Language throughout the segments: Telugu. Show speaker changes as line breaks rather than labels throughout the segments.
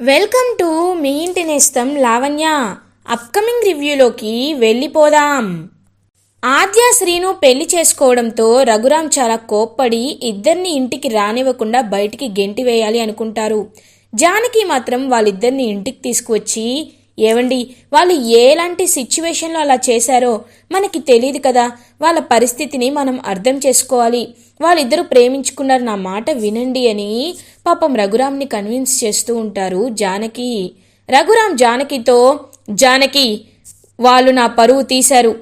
వెల్కమ్ టు మీ ఇంటి నేస్తం లావణ్య. అప్కమింగ్ రివ్యూలోకి వెళ్ళిపోదాం. ఆద్య శ్రీను పెళ్ళి చేసుకోవడంతో రఘురాం చాలా కోప్పడి ఇద్దరిని ఇంటికి రానివ్వకుండా బయటికి గెంటి వేయాలి అనుకుంటారు. జానకి మాత్రం వాళ్ళిద్దరిని ఇంటికి తీసుకువచ్చి ఏవండి వాళ్ళు ఎలాంటి సిచ్యువేషన్లో అలా చేశారో మనకి తెలియదు కదా. వాళ్ళ పరిస్థితిని మనం అర్థం చేసుకోవాలి. వాళ్ళిద్దరూ ప్రేమించుకున్నారు నా మాట వినండి అని పాపం రఘురామ్ని కన్విన్స్ చేస్తూ ఉంటారు జానకి. రఘురామ్ జానకితో జానకి వాళ్ళు నా పరువు తీశారు.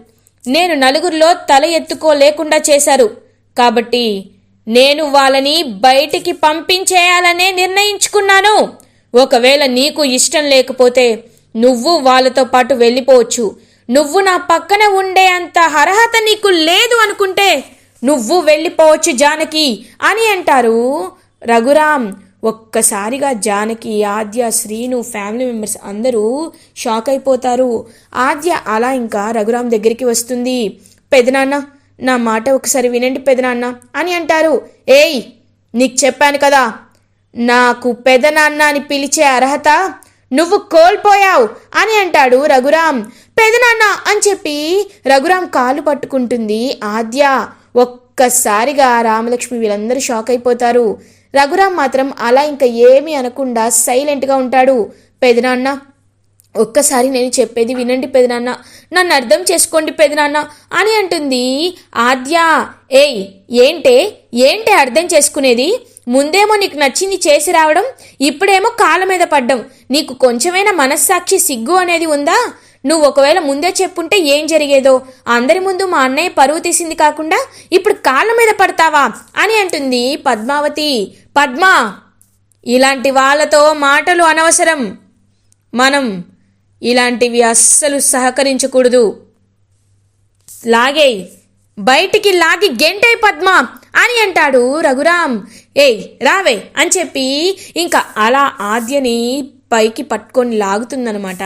నేను నలుగురిలో తల ఎత్తుకోలేకుండా చేశారు. కాబట్టి నేను వాళ్ళని బయటికి పంపించేయాలనే నిర్ణయించుకున్నాను. ఒకవేళ నీకు ఇష్టం లేకపోతే నువ్వు వాళ్ళతో పాటు వెళ్ళిపోవచ్చు. నువ్వు నా పక్కన ఉండే అంత అర్హత నీకు లేదు అనుకుంటే నువ్వు వెళ్ళిపోవచ్చు జానకి అని అంటారు. రఘురామ్ ఒక్కసారిగా జానకి ఆద్య శ్రీను ఫ్యామిలీ మెంబర్స్ అందరూ షాక్ అయిపోతారు. ఆద్య అలా ఇంకా రఘురామ్ దగ్గరికి వస్తుంది. పెదనాన్న నా మాట ఒకసారి వినండి పెదనాన్న అని అంటారు. ఏయ్ నీకు చెప్పాను కదా నాకు పెదనాన్న అని పిలిచే అర్హత నువ్వు కోల్పోయావు అని అంటాడు రఘురాం పెదనాన్న అని చెప్పి రఘురాం కాలు పట్టుకుంటుంది ఆద్య. ఒక్కసారిగా రామలక్ష్మి వీళ్ళందరూ షాక్ అయిపోతారు. రఘురాం మాత్రం అలా ఇంకా ఏమీ అనకుండా సైలెంట్గా ఉంటాడు. పెదనాన్న ఒక్కసారి నేను చెప్పేది వినండి పెదనాన్న నన్ను. అర్థం చేసుకోండి పెదనాన్న అని అంటుంది ఆద్య. ఏయ్ ఏంటే? ఏంటే అర్థం చేసుకునేది? ముందేమో నీకు నచ్చింది చేసి రావడం ఇప్పుడేమో కాళ్ళ మీద పడ్డం. నీకు కొంచెమైనా మనస్సాక్షి సిగ్గు అనేది ఉందా? నువ్వు ఒకవేళ ముందే చెప్పుంటే ఏం జరిగేదో? అందరి ముందు మా అన్నయ్య పరువు తీసింది కాకుండా ఇప్పుడు కాళ్ళ మీద పడతావా అని అంటుంది పద్మావతి. పద్మ ఇలాంటి వాళ్ళతో మాటలు అనవసరం. మనం ఇలాంటివి అస్సలు సహకరించకూడదు. లాగేయ్. బయటికి లాగి గెంటే పద్మ అని అంటాడు రఘురామ్. ఏయ్ రావే అని చెప్పి ఇంకా అలా ఆద్యని పైకి పట్టుకొని లాగుతుందనమాట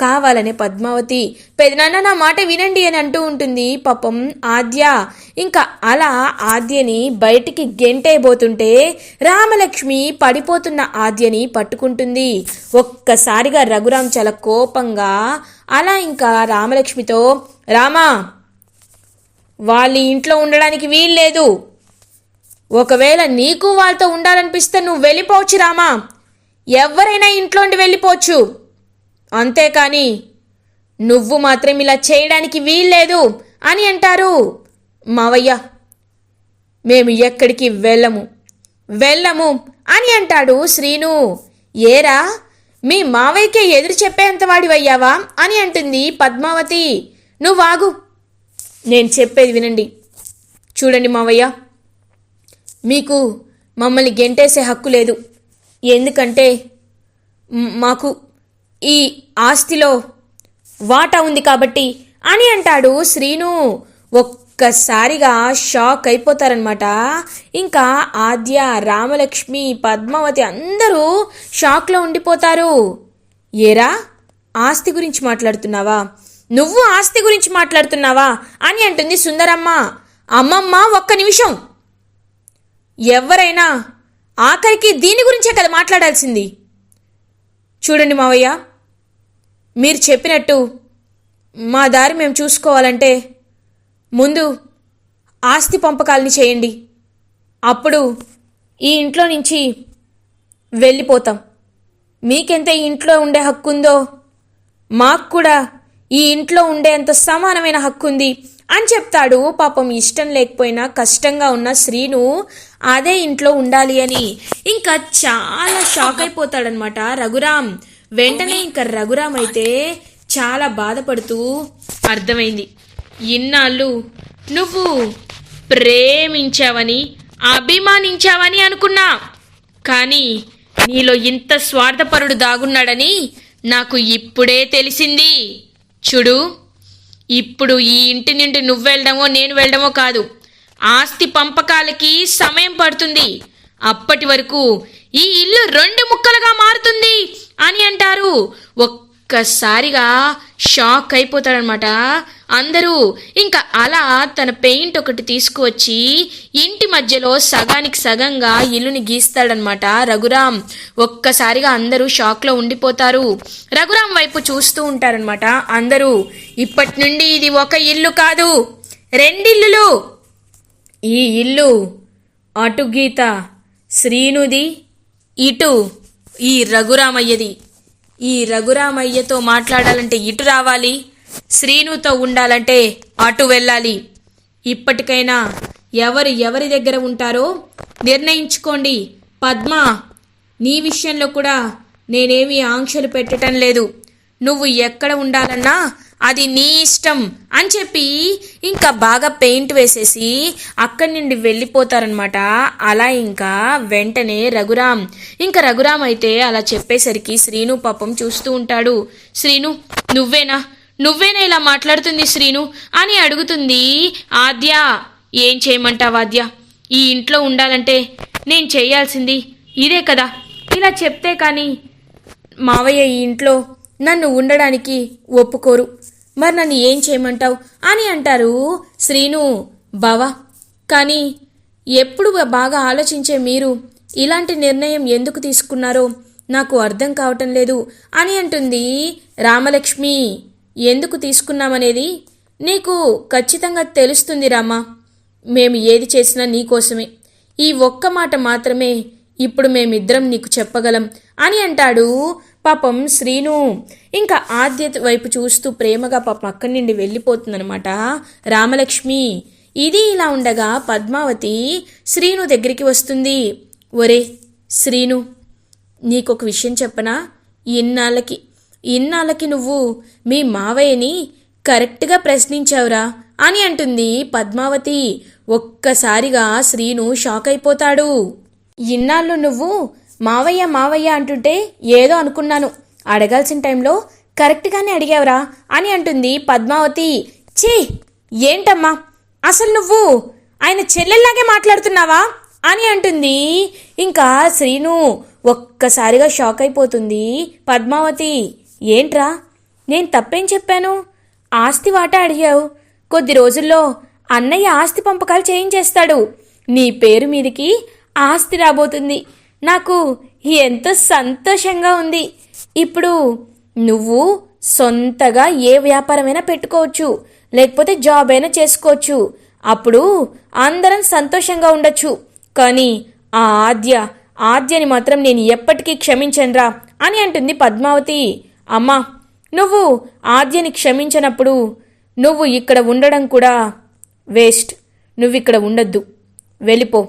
కావాలనే పద్మావతి పెదనాన్న నా మాట వినండి అని అంటూ ఉంటుంది పాపం ఆద్య. ఇంకా అలా ఆద్యని బయటికి గెంటైపోతుంటే రామలక్ష్మి పడిపోతున్న ఆద్యని పట్టుకుంటుంది. ఒక్కసారిగా రఘురాం చాలా కోపంగా అలా ఇంకా రామలక్ష్మితో రామా వాళ్ళ ఇంట్లో ఉండడానికి వీల్లేదు ఒకవేళ నీకు వాళ్ళతో ఉండాలనిపిస్తే నువ్వు వెళ్ళిపోవచ్చు రామా. ఎవరైనా ఇంట్లోండి వెళ్ళిపోవచ్చు. అంతేకాని నువ్వు మాత్రం ఇలా చేయడానికి వీల్లేదు అని అంటారు. మావయ్య మేము ఎక్కడికి వెళ్ళము. వెళ్ళము అని అంటాడు శ్రీను. ఏరా మీ మావయ్యకే ఎదురు చెప్పేంత వాడివయ్యావా అని అంటుంది పద్మావతి. నువ్వాగు నేను చెప్పేది వినండి. చూడండి మావయ్య. మీకు మమ్మల్ని గెంటేసే హక్కు లేదు. ఎందుకంటే మాకు ఈ ఆస్తిలో వాటా ఉంది కాబట్టి అని అంటాడు శ్రీను. ఒక్కసారిగా షాక్ అయిపోతారనమాట ఇంకా ఆద్య రామలక్ష్మి పద్మావతి అందరూ షాక్లో ఉండిపోతారు. ఏరా? ఆస్తి గురించి మాట్లాడుతున్నావా? నువ్వు ఆస్తి గురించి మాట్లాడుతున్నావా? అని అంటుంది సుందరమ్మ. అమ్మమ్మ ఒక్క నిమిషం. ఎవరైనా ఆఖరికి దీని గురించే కదా మాట్లాడాల్సింది? చూడండి మావయ్య మీరు చెప్పినట్టు మా దారి మేము చూసుకోవాలంటే ముందు ఆస్తి పంపకాలని చేయండి. అప్పుడు ఈ ఇంట్లో నుంచి వెళ్ళిపోతాం. మీకెంత ఈ ఇంట్లో ఉండే హక్కు ఉందో మాకు కూడా ఈ ఇంట్లో ఉండేంత సమానమైన హక్కు ఉంది అని చెప్తాడు. పాపం ఇష్టం లేకపోయినా కష్టంగా ఉన్న శ్రీను అదే ఇంట్లో ఉండాలి అని. ఇంకా చాలా షాక్ అయిపోతాడనమాట రఘురామ్ వెంటనే ఇంకా రఘురామ్ అయితే చాలా బాధపడుతూ అర్థమైంది. ఇన్నాళ్ళు నువ్వు ప్రేమించావని అభిమానించావని అనుకున్నా. కానీ నీలో ఇంత స్వార్థపరుడు దాగున్నాడని నాకు ఇప్పుడే తెలిసింది. చూడు ఇప్పుడు ఈ ఇంటి నుండి నువ్వు వెళ్ళడమో నేను వెళ్ళడమో కాదు. ఆస్తి పంపకాలకి సమయం పడుతుంది. అప్పటి వరకు ఈ ఇల్లు రెండు ముక్కలుగా మారుతుంది అని అంటారు. ఒక్కసారిగా షాక్ అయిపోతాడనమాట అందరూ ఇంకా అలా తన పెయింట్ ఒకటి తీసుకువచ్చి ఇంటి మధ్యలో సగానికి సగంగా ఇల్లుని గీస్తాడనమాట రఘురామ్. ఒక్కసారిగా అందరూ షాక్లో ఉండిపోతారు. రఘురామ్ వైపు చూస్తూ ఉంటారనమాట అందరూ ఇప్పటి నుండి ఇది ఒక ఇల్లు కాదు. రెండిల్లులు. ఈ ఇల్లు అటు గీత శ్రీనుది ఇటు ఈ రఘురామయ్యది. ఈ రఘురామయ్యతో మాట్లాడాలంటే ఇటు రావాలి శ్రీనుతో ఉండాలంటే అటు వెళ్ళాలి. ఇప్పటికైనా ఎవరు ఎవరి దగ్గర ఉంటారో నిర్ణయించుకోండి. పద్మ నీ విషయంలో కూడా నేనేమీ ఆంక్షలు పెట్టడం లేదు. నువ్వు ఎక్కడ ఉండాలన్నా అది నీ ఇష్టం అని చెప్పి ఇంకా బాగా పెయింట్ వేసేసి అక్కడి నుండి వెళ్ళిపోతారనమాట అలా ఇంకా వెంటనే రఘురామ్. ఇంకా రఘురామ్ అయితే అలా చెప్పేసరికి శ్రీను పాపం చూస్తూ ఉంటాడు. శ్రీను నువ్వేనా? నువ్వేనా ఇలా మాట్లాడుతుంది శ్రీను? అని అడుగుతుంది ఆద్య. ఏం చేయమంటావు ఆద్య? ఈ ఇంట్లో ఉండాలంటే నేను చేయాల్సింది ఇదే కదా. ఇలా చెప్తే కానీ మావయ్య ఈ ఇంట్లో నన్ను ఉండడానికి ఒప్పుకోరు. మరి నన్ను ఏం చేయమంటావు? అని అంటారు శ్రీను. బావా కానీ ఎప్పుడు బాగా ఆలోచించే మీరు ఇలాంటి నిర్ణయం ఎందుకు తీసుకున్నారో నాకు అర్థం కావటం లేదు అని అంటుంది రామలక్ష్మి. ఎందుకు తీసుకున్నామనేది నీకు ఖచ్చితంగా తెలుస్తుంది రామా. మేము ఏది చేసినా నీకోసమే ఈ ఒక్క మాట మాత్రమే ఇప్పుడు మేమిద్దరం నీకు చెప్పగలం అని అంటాడు పాపం శ్రీను ఇంకా ఆద్యత వైపు చూస్తూ ప్రేమగా పాపం అక్కడి నుండి వెళ్ళిపోతుందనమాట రామలక్ష్మి ఇది ఇలా ఉండగా పద్మావతి శ్రీను దగ్గరికి వస్తుంది. ఒరే శ్రీను నీకొక విషయం చెప్పనా? ఇన్నాళ్ళకి ఇన్నాళ్ళకి నువ్వు మీ మావయ్యని కరెక్ట్గా ప్రశ్నించావురా అని అంటుంది పద్మావతి. ఒక్కసారిగా శ్రీను షాక్ అయిపోతాడు ఇన్నాళ్ళు నువ్వు మావయ్య మావయ్య అంటుంటే ఏదో అనుకున్నాను. అడగాల్సిన టైంలో కరెక్ట్గానే అడిగావరా అని అంటుంది పద్మావతి. ఛీ! ఏంటమ్మా? అసలు నువ్వు ఆయన చెల్లెల్లాగే మాట్లాడుతున్నావా? అని అంటుంది. ఇంకా శ్రీను ఒక్కసారిగా షాక్ అయిపోతుంది పద్మావతి. ఏంట్రా? నేను తప్పేం చెప్పాను? ఆస్తి వాటా అడిగావు. కొద్ది రోజుల్లో అన్నయ్య ఆస్తి పంపకాలు చేయించేస్తాడు. నీ పేరు మీదికి ఆస్తి రాబోతుంది. నాకు ఎంతో సంతోషంగా ఉంది. ఇప్పుడు నువ్వు సొంతగా ఏ వ్యాపారమైనా పెట్టుకోవచ్చు. లేకపోతే జాబ్ అయినా చేసుకోవచ్చు. అప్పుడు అందరం సంతోషంగా ఉండొచ్చు. కానీ ఆ ఆద్య ఆద్యని మాత్రం నేను ఎప్పటికీ క్షమించనురా అని అంటుంది పద్మావతి. అమ్మా నువ్వు ఆద్యని క్షమించినప్పుడు నువ్వు ఇక్కడ ఉండడం కూడా వేస్ట్. నువ్వు ఇక్కడ ఉండద్దు. వెళ్ళిపో.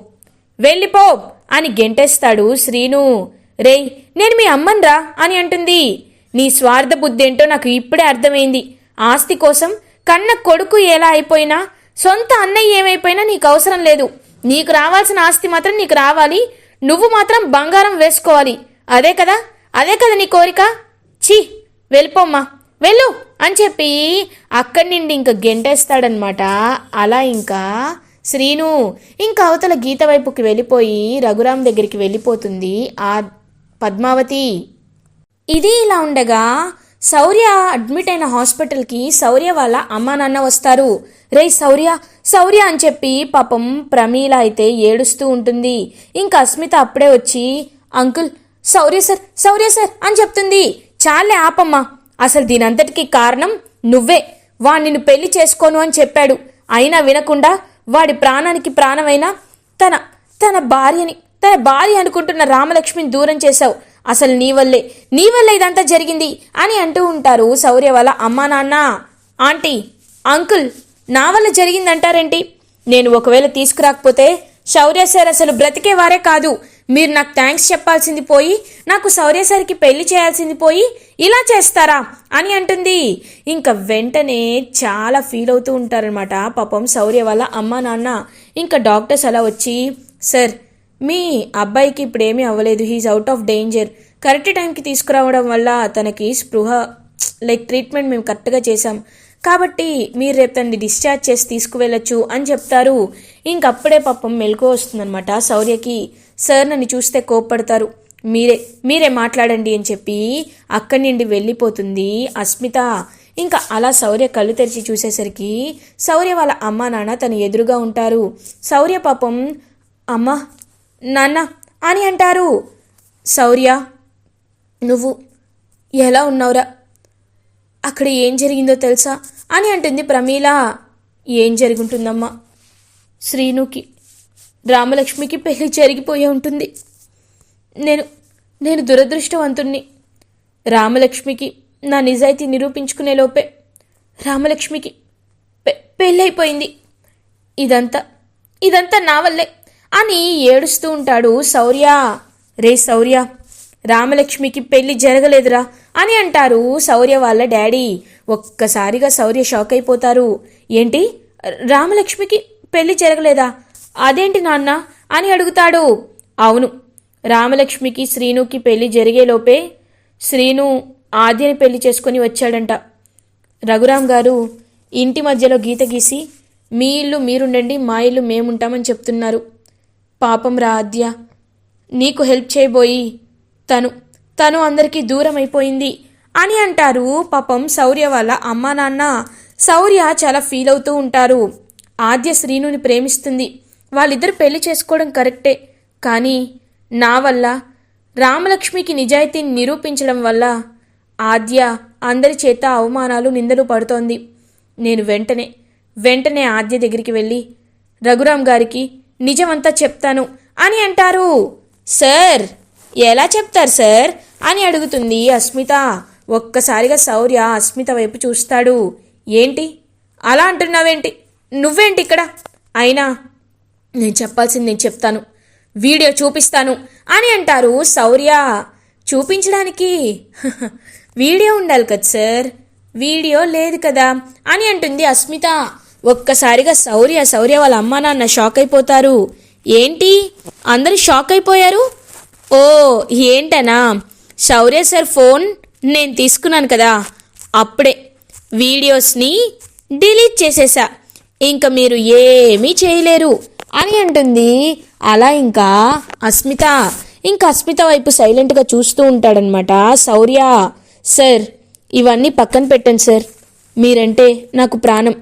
వెళ్ళిపో! అని గెంటేస్తాడు శ్రీను. రేయ్ నేను మీ అమ్మన్రా అని అంటుంది. నీ స్వార్థ బుద్ధి ఏంటో నాకు ఇప్పుడే అర్థమైంది. ఆస్తి కోసం కన్న కొడుకు ఎలా అయిపోయినా సొంత అన్నయ్య ఏమైపోయినా నీకు అవసరం లేదు. నీకు రావాల్సిన ఆస్తి మాత్రం నీకు రావాలి. నువ్వు మాత్రం బంగారం వేసుకోవాలి. అదే కదా? అదే కదా నీ కోరిక? ఛీ వెళ్ళిపోమ్మా. వెళ్ళు అని చెప్పి అక్కడి నుండి ఇంకా గెంటేస్తాడనమాట అలా ఇంకా శ్రీను ఇంకా అవతల గీత వైపుకి వెళ్ళిపోయి రఘురాం దగ్గరికి వెళ్ళిపోతుంది ఆ పద్మావతి. ఇది ఇలా ఉండగా శౌర్య అడ్మిట్ అయిన హాస్పిటల్కి శౌర్య వాళ్ళ అమ్మా నాన్న వస్తారు. రే శౌర్య శౌర్య అని చెప్పి పాపం ప్రమీల అయితే ఏడుస్తూ ఉంటుంది. ఇంకా అస్మిత అప్పుడే వచ్చి uncle Shaurya sir Shaurya sir అని చెప్తుంది. చాలే ఆపమ్మా అసలు దీనంతటికీ కారణం నువ్వే. వాడు నిన్ను పెళ్ళి చేసుకోను అని చెప్పాడు. అయినా వినకుండా వాడి ప్రాణానికి ప్రాణమైన తన తన భార్యని తన భార్య అనుకుంటున్న రామలక్ష్మిని దూరం చేశావు. అసలు నీ వల్లే నీ వల్లే ఇదంతా జరిగింది అని అంటూ ఉంటారు శౌర్య వాళ్ళ అమ్మా నాన్న. ఆంటీ అంకుల్ నా వల్ల జరిగిందంటారేంటి? నేను ఒకవేళ తీసుకురాకపోతే శౌర్య సార్ అసలు బ్రతికేవారే కాదు. మీరు నాకు థ్యాంక్స్ చెప్పాల్సింది పోయి నాకు శౌర్య పెళ్ళి చేయాల్సింది పోయి ఇలా చేస్తారా అని అంటుంది. ఇంకా వెంటనే చాలా ఫీల్ అవుతూ ఉంటారనమాట పాపం సౌర్య వాళ్ళ అమ్మ నాన్న. ఇంకా డాక్టర్స్ అలా వచ్చి సార్ మీ అబ్బాయికి ఇప్పుడు ఏమీ అవ్వలేదు he's out of danger correct టైంకి తీసుకురావడం వల్ల తనకి స్పృహ లైక్ ట్రీట్మెంట్ మేము కరెక్ట్గా చేసాం కాబట్టి మీరు రేపు తనని డిశ్చార్జ్ చేసి తీసుకువెళ్ళచ్చు అని చెప్తారు. ఇంకప్పుడే పాపం మెలకు వస్తుందనమాట శౌర్యకి సార్ నన్ను చూస్తే కోప్పడతారు. మీరే మీరే మాట్లాడండి అని చెప్పి అక్కడి నుండి వెళ్ళిపోతుంది అస్మిత. ఇంకా అలా శౌర్య కళ్ళు తెరిచి చూసేసరికి శౌర్య వాళ్ళ అమ్మ నాన్న తన ఎదురుగా ఉంటారు. శౌర్య పాపం అమ్మ నాన్న అని అంటారు. శౌర్య నువ్వు ఎలా ఉన్నావురా? అక్కడ ఏం జరిగిందో తెలుసా? అని అంటుంది ప్రమీల. ఏం జరుగుంటుందమ్మా? శ్రీనుకి రామలక్ష్మికి పెళ్ళి జరిగిపోయి ఉంటుంది. నేను నేను దురదృష్టవంతుణ్ణి. రామలక్ష్మికి నా నిజాయితీ నిరూపించుకునే లోపే రామలక్ష్మికి పె పెళ్ళైపోయింది. ఇదంతా ఇదంతా నా వల్లే అని ఏడుస్తూ ఉంటాడు శౌర్య. రే శౌర్య రామలక్ష్మికి పెళ్ళి జరగలేదురా అని అంటారు శౌర్య వాళ్ళ డాడీ. ఒక్కసారిగా శౌర్య షాక్ అయిపోతారు ఏంటి? రామలక్ష్మికి పెళ్ళి జరగలేదా? అదేంటి నాన్న అని అడుగుతాడు. అవును రామలక్ష్మికి శ్రీనుకి పెళ్ళి జరిగేలోపే శ్రీను ఆద్యని పెళ్ళి చేసుకొని వచ్చాడంట. రఘురాం గారు ఇంటి మధ్యలో గీత గీసి మీ ఇల్లు మీరుండండి మా ఇల్లు మేముంటామని చెప్తున్నారు. పాపం రా ఆద్య. నీకు హెల్ప్ చేయబోయి తను తను అందరికీ దూరం అయిపోయింది అని అంటారు పాపం శౌర్య వాళ్ళ అమ్మా నాన్న. శౌర్య చాలా ఫీల్ అవుతూ ఉంటారు. ఆద్య శ్రీనుని ప్రేమిస్తుంది. వాళ్ళిద్దరు పెళ్ళి చేసుకోవడం కరెక్టే. కానీ నా వల్ల రామలక్ష్మికి నిజాయితీని నిరూపించడం వల్ల ఆద్య అందరి చేత అవమానాలు నిందలు పడుతోంది. నేను వెంటనే వెంటనే ఆద్య దగ్గరికి వెళ్ళి రఘురాం గారికి నిజమంతా చెప్తాను అని అంటారు. సార్ ఎలా చెప్తారు సార్? అని అడుగుతుంది అస్మిత. ఒక్కసారిగా శౌర్య అస్మిత వైపు చూస్తాడు. ఏంటి? అలా అంటున్నావేంటి? నువ్వేంటి ఇక్కడ? అయినా నేను చెప్పాల్సింది నేను చెప్తాను. వీడియో చూపిస్తాను అని అంటారు శౌర్య. చూపించడానికి వీడియో ఉండాలి కదా సార్? వీడియో లేదు కదా అని అంటుంది అస్మిత. ఒక్కసారిగా శౌర్య శౌర్య వాళ్ళ అమ్మ నాన్న షాక్ అయిపోతారు. ఏంటి? అందరూ షాక్ అయిపోయారు? ఓ ఏంటనా? శౌర్య సార్ ఫోన్ నేను తీసుకున్నాను కదా. అప్పుడే వీడియోస్ని డిలీట్ చేసేసా. ఇంకా మీరు ఏమీ చేయలేరు. అని అంటుంది. అలా ఇంకా అస్మిత ఇంకా అస్మిత వైపు సైలెంట్గా చూస్తూ ఉంటాడనమాట శౌర్య సార్ ఇవన్నీ పక్కన పెట్టండి సార్. మీరంటే నాకు ప్రాణం.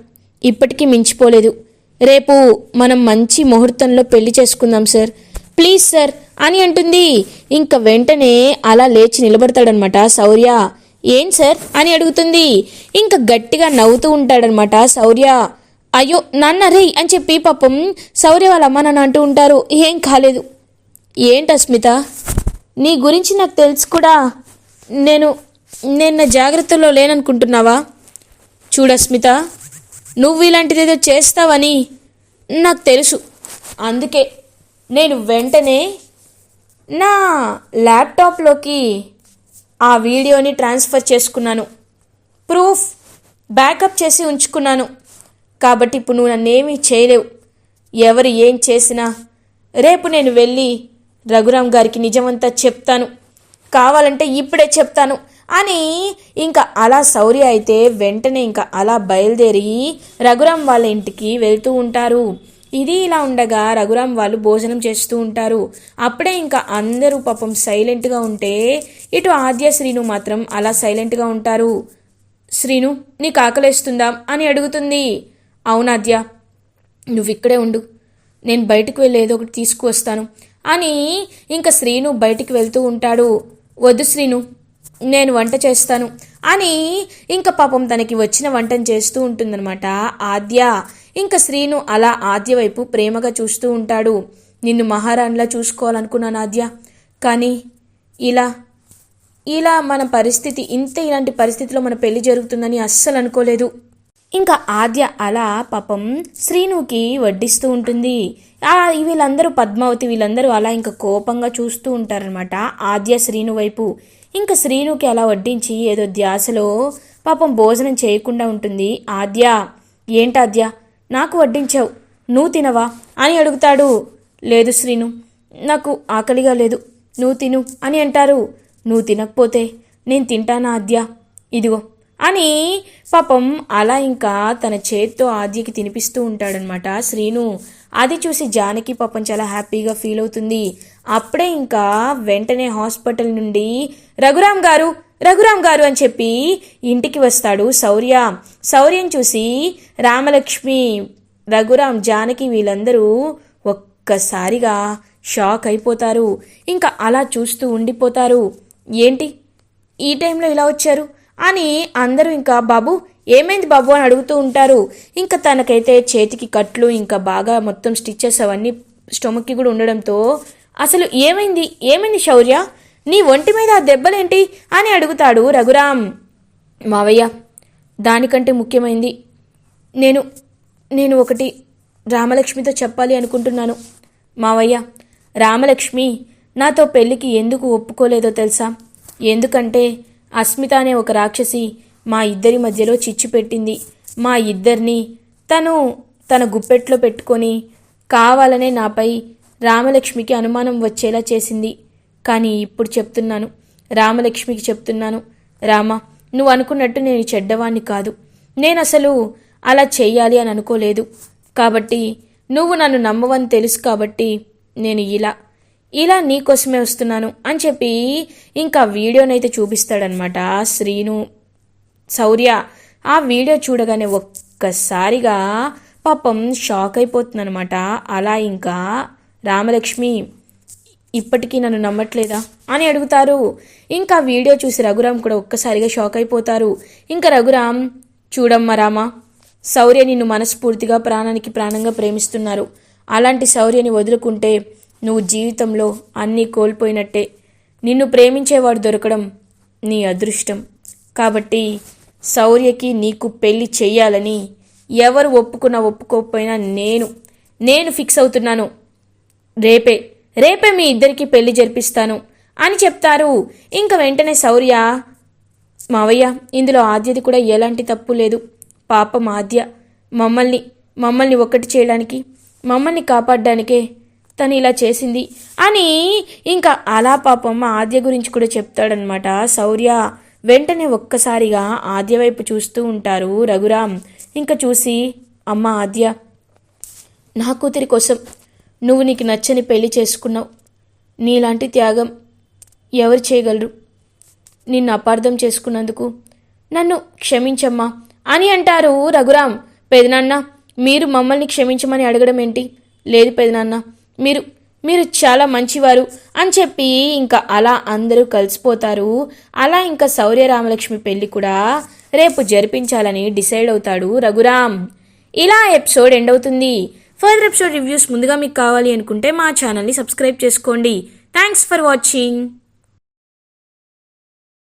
ఇప్పటికీ మించిపోలేదు. రేపు మనం మంచి ముహూర్తంలో పెళ్ళి చేసుకుందాం సార్. ప్లీజ్ సార్ అని అంటుంది. ఇంకా వెంటనే అలా లేచి నిలబడతాడనమాట శౌర్య. ఏం సార్? అని అడుగుతుంది. ఇంకా గట్టిగా నవ్వుతూ ఉంటాడనమాట శౌర్య. అయ్యో నాన్న రే అని చెప్పి పాపం శౌర్య వాళ్ళ అమ్మ నాన్న అంటూ ఉంటారు. ఏం కాలేదు. ఏంటి అస్మిత? నీ గురించి నాకు తెలుసు కూడా. నేను నేను నా జాగ్రత్తలో లేననుకుంటున్నావా? చూడ స్మిత నువ్వు ఇలాంటిదేదో చేస్తావని నాకు తెలుసు. అందుకే నేను వెంటనే నా ల్యాప్టాప్లోకి ఆ వీడియోని ట్రాన్స్ఫర్ చేసుకున్నాను. ప్రూఫ్ బ్యాకప్ చేసి ఉంచుకున్నాను. కాబట్టి ఇప్పుడు నువ్వు నన్నేమీ చేయలేవు. ఎవరు ఏం చేసినా రేపు నేను వెళ్ళి రఘురామ్ గారికి నిజమంతా చెప్తాను. కావాలంటే ఇప్పుడే చెప్తాను. అని ఇంకా అలా శౌర్య అయితే వెంటనే ఇంకా అలా బయలుదేరి రఘురామ్ వాళ్ళ ఇంటికి వెళ్తూ ఉంటారు. ఇది ఇలా ఉండగా రఘురామ్ వాళ్ళు భోజనం చేస్తూ ఉంటారు. అప్పుడే ఇంకా అందరూ పాపం సైలెంట్గా ఉంటే ఇటు ఆద్య శ్రీను మాత్రం అలా సైలెంట్గా ఉంటారు. శ్రీను నీకు ఆకలేస్తుందా? అని అడుగుతుంది. అవునాద్య నువ్వు ఇక్కడే ఉండు. నేను బయటకు వెళ్ళి ఏదో ఒకటి తీసుకువస్తాను. అని ఇంకా శ్రీను బయటికి వెళ్తూ ఉంటాడు. వద్దు శ్రీను నేను వంట చేస్తాను. అని ఇంకా పాపం తనకి వచ్చిన వంటను చేస్తూ ఉంటుందన్నమాట ఆద్య. ఇంకా శ్రీను అలా ఆద్య వైపు ప్రేమగా చూస్తూ ఉంటాడు. నిన్ను మహారాణిలా చూసుకోవాలనుకున్నాను ఆద్య. కానీ ఇలా ఇలా మన పరిస్థితి ఇంత ఇలాంటి పరిస్థితిలో మన పెళ్ళి జరుగుతుందని అస్సలు అనుకోలేదు. ఇంకా ఆద్య అలా పాపం శ్రీనుకి వడ్డిస్తూ ఉంటుంది. ఆ వీళ్ళందరూ పద్మావతి వీళ్ళందరూ అలా ఇంకా కోపంగా చూస్తూ ఉంటారనమాట ఆద్య శ్రీను వైపు. ఇంకా శ్రీనుకి అలా వడ్డించి ఏదో ధ్యాసలో పాపం భోజనం చేయకుండా ఉంటుంది. ఆద్య ఏంటాద్య నాకు వడ్డించావు. నువ్వు తినవా? అని అడుగుతాడు. లేదు శ్రీను నాకు ఆకలిగా లేదు. నువ్వు తిను అని అంటారు. నువ్వు తినకపోతే నేను తింటానా ఆద్య? ఇదిగో అని పాపం అలా ఇంకా తన చేత్తో ఆద్యకి తినిపిస్తూ ఉంటాడనమాట శ్రీను అది చూసి జానకి పాపం చాలా హ్యాపీగా ఫీల్ అవుతుంది. అప్పుడే ఇంకా వెంటనే హాస్పిటల్ నుండి రఘురామ్ గారు రఘురామ్ గారు అని చెప్పి ఇంటికి వస్తాడు శౌర్య. శౌర్యం చూసి రామలక్ష్మి రఘురామ్ జానకి వీళ్ళందరూ ఒక్కసారిగా షాక్ అయిపోతారు. ఇంకా అలా చూస్తూ ఉండిపోతారు. ఏంటి? ఈ టైంలో ఇలా వచ్చారు? అని అందరూ ఇంకా బాబు ఏమైంది బాబు? అని అడుగుతూ ఉంటారు. ఇంకా తనకైతే చేతికి కట్లు ఇంకా బాగా మొత్తం స్టిచ్చెస్ అవన్నీ స్టొమక్కి కూడా ఉండడంతో అసలు ఏమైంది? ఏమైంది శౌర్య? నీ ఒంటి మీద ఆ దెబ్బలేంటి? అని అడుగుతాడు రఘురామ్. మావయ్య దానికంటే ముఖ్యమైంది నేను నేను ఒకటి రామలక్ష్మితో చెప్పాలి అనుకుంటున్నాను. మావయ్య రామలక్ష్మి నాతో పెళ్ళికి ఎందుకు ఒప్పుకోలేదో తెలుసా? ఎందుకంటే అస్మిత అనే ఒక రాక్షసి మా ఇద్దరి మధ్యలో చిచ్చు పెట్టింది. మా ఇద్దరిని తను తన గుప్పెట్లో పెట్టుకొని కావాలనే నాపై రామలక్ష్మికి అనుమానం వచ్చేలా చేసింది. కానీ ఇప్పుడు చెప్తున్నాను రామలక్ష్మికి చెప్తున్నాను. రామ నువ్వు అనుకున్నట్టు నేను చెడ్డవాణ్ణి కాదు. నేను అసలు అలా చెయ్యాలి అని అనుకోలేదు. కాబట్టి నువ్వు నన్ను నమ్మవని తెలుసు కాబట్టి నేను ఇలా ఇలా నీకోసమే వస్తున్నాను అని చెప్పి ఇంకా వీడియోనైతే చూపిస్తాడనమాట శ్రీను శౌర్య ఆ వీడియో చూడగానే ఒక్కసారిగా పాపం షాక్ అయిపోతుందనమాట అలా ఇంకా రామలక్ష్మి ఇప్పటికీ నన్ను నమ్మట్లేదా అని అడుగుతారు. ఇంకా వీడియో చూసి రఘురామ్ కూడా ఒక్కసారిగా షాక్ అయిపోతారు. ఇంకా రఘురామ్ చూడమ్మా రామా శౌర్య నిన్ను మనస్ఫూర్తిగా ప్రాణానికి ప్రాణంగా ప్రేమిస్తున్నారు. అలాంటి శౌర్యని వదులుకుంటే నువ్వు జీవితంలో అన్నీ కోల్పోయినట్టే. నిన్ను ప్రేమించేవాడు దొరకడం నీ అదృష్టం. కాబట్టి శౌర్యకి నీకు పెళ్ళి చెయ్యాలని ఎవరు ఒప్పుకున్నా ఒప్పుకోకపోయినా నేను నేను ఫిక్స్ అవుతున్నాను. రేపే రేపే మీ ఇద్దరికి పెళ్ళి జరిపిస్తాను అని చెప్తారు. ఇంకా వెంటనే శౌర్య మావయ్య ఇందులో ఆద్యది కూడా ఎలాంటి తప్పు లేదు. పాపం ఆద్య మమ్మల్ని మమ్మల్ని ఒక్కటి చేయడానికి మమ్మల్ని కాపాడడానికే తను ఇలా చేసింది అని ఇంకా అలా పాపం ఆద్య గురించి కూడా చెప్తాడనమాట శౌర్య వెంటనే ఒక్కసారిగా ఆద్య వైపు చూస్తూ ఉంటారు రఘురామ్. ఇంకా చూసి అమ్మ ఆద్య నా కూతురి కోసం నువ్వు నీకు నచ్చని పెళ్ళి చేసుకున్నావు. నీలాంటి త్యాగం ఎవరు చేయగలరు? నిన్ను అపార్థం చేసుకున్నందుకు నన్ను క్షమించమ్మా అని అంటారు రఘురామ్. పెదనాన్న మీరు మమ్మల్ని క్షమించమని అడగడం ఏంటి లేదు పెదనాన్న మీరు మీరు చాలా మంచివారు అని చెప్పి ఇంకా అలా అందరూ కలిసిపోతారు. అలా ఇంకా శౌర్య రామలక్ష్మి పెళ్ళి కూడా రేపు జరిపించాలని డిసైడ్ అవుతాడు రఘురామ్. ఇలా ఎపిసోడ్ ఎండ్ అవుతుంది. ఫర్దర్ ఎపిసోడ్ రివ్యూస్ ముందుగా మీకు కావాలి అనుకుంటే మా ఛానల్ని సబ్స్క్రైబ్ చేసుకోండి. Thanks for watching.